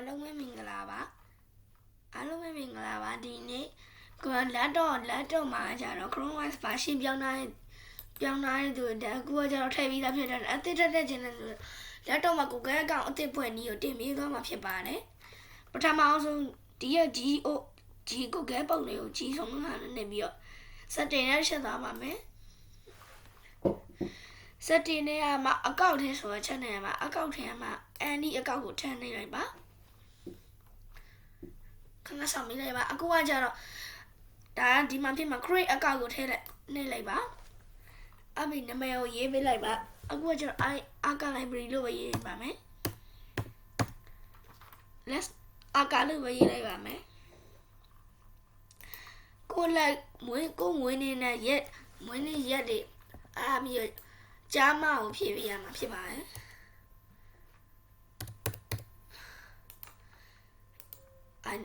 အားလုံးပဲမင်္ဂလာပါအားလုံးပဲမင်္ဂလာပါဒီနေ့ကိုလက်တော့လက်တော့မှာကျတော့ Chrome OS ပါရှင်းပြောင်းထားတဲ့ပြောင်းထားတဲ့သူတက်အခုကကျတော့ထည့်ပြီးသားဖြစ်တယ်အသစ်တက်တဲ့ခြင်းနဲ့ဆိုလက်တော့မှာ Google account အသစ်ဖွင့်နည်းကိုတင်ပေးသွားမှာဖြစ်ပါတယ်ပထမအောင်ဆုံးဒီရဲ့ GO G Google ပုံလေးကို G ဆုံးမှာနေပြီးတော့ setting နဲ့ရှင်းသွားပါမယ် setting နဲ့ကမှအကောင့်ထဲဆိုတော့ချက်နေမှာအကောင့်ထဲမှာ any အကောင့်ကိုထည့်နေလိုက်ပါ ခဏဆောင်မိလိုက်ပါအခုကကြတော့ဒါကဒီမှာဖြစ်မှာ create account ကိုထည့်လိုက်နေလိုက်ပါအမေနာမည်ကိုရေးပေးလိုက်ပါအခုကကြတော့ i account library လို့ပဲရေးပါမယ် let's account လို့ပဲရေးလိုက်ပါမယ်ကိုလိုက်မွေးကိုမွေးနေတဲ့ရက်မွေးနေရက်တွေအားပြီးတော့ကြားမကိုဖြည့်ပေးရမှာဖြစ်ပါတယ်အန်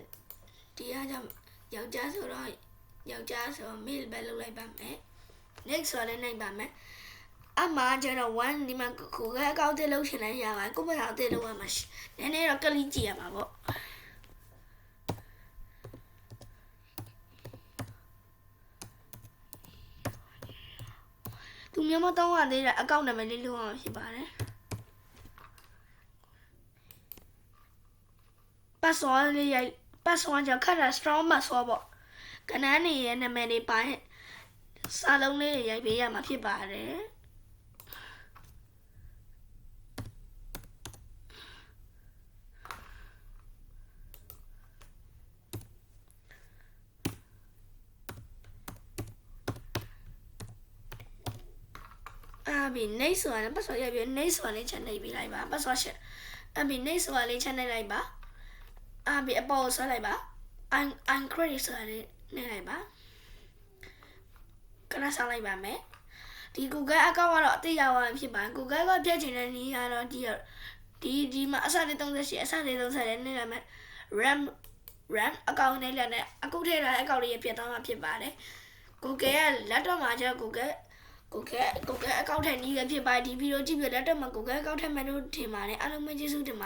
ဒီအားကြောင့်ယောက်ျားဆိုတော့ယောက်ျားဆိုတော့ male ပဲလုပ်လိုက်ပါမယ် next ဆိုလည်းနိုင်ပါမယ်အမှကျတော့1ဒီမှာကိုကအကောင့်တစ်လုပ်ရှင်လည်းရပါတယ်ကိုယ့်ဘက်ကအတစ်လုပ်ရမှာနည်းနည်းတော့ကလီကြည့်ရမှာပေါ့သူမျိုးမတော့ရသေးတဲ့အကောင့်နာမည်လေးလုပ်ရမှာဖြစ်ပါတယ် password လေးရိုက် password ကြောင့်ခက်တာ strong password ပေါ့ကနန်းနေရဲ့နာမည်လေးပိုင်းစာလုံးလေးရိုက်ပေးရမှာဖြစ်ပါတယ်အာဘီနေဆိုတာနဲ့ password ရိုက်ပြီးနေဆိုတာလေးချက်နေပြီးလိုက်ပါ password ချက်အဘီနေဆိုတာလေးချက်နေလိုက်ပါ အာဘီအပေါ်ဆွဲလိုက်ပါ un uncredit ဆိုတာလေးနေလိုက်ပါခဏဆောင်လိုက်ပါမယ်ဒီ Google account ကတော့အသိရအောင်ဖြစ်ပါ Google ကပြည့်ချင်တဲ့နည်းကတော့ဒီဒီဒီမှာအစလေး38အစလေး30နဲ့နေလိုက်မယ် RAM RAM account နဲ့လည်းနဲ့အခုထည့်ထားတဲ့ account လေးပြတ်သွားမှာဖြစ်ပါတယ် Google က laptop မှာကျ Google Google Google account ထည့်နည်းလည်းဖြစ်ပါတယ်ဒီဗီဒီယိုကြည့်ပြီး laptop မှာ Google account ထည့်မယ်လို့ထင်ပါတယ်အားလုံးပဲကျေးဇူးတင်ပါ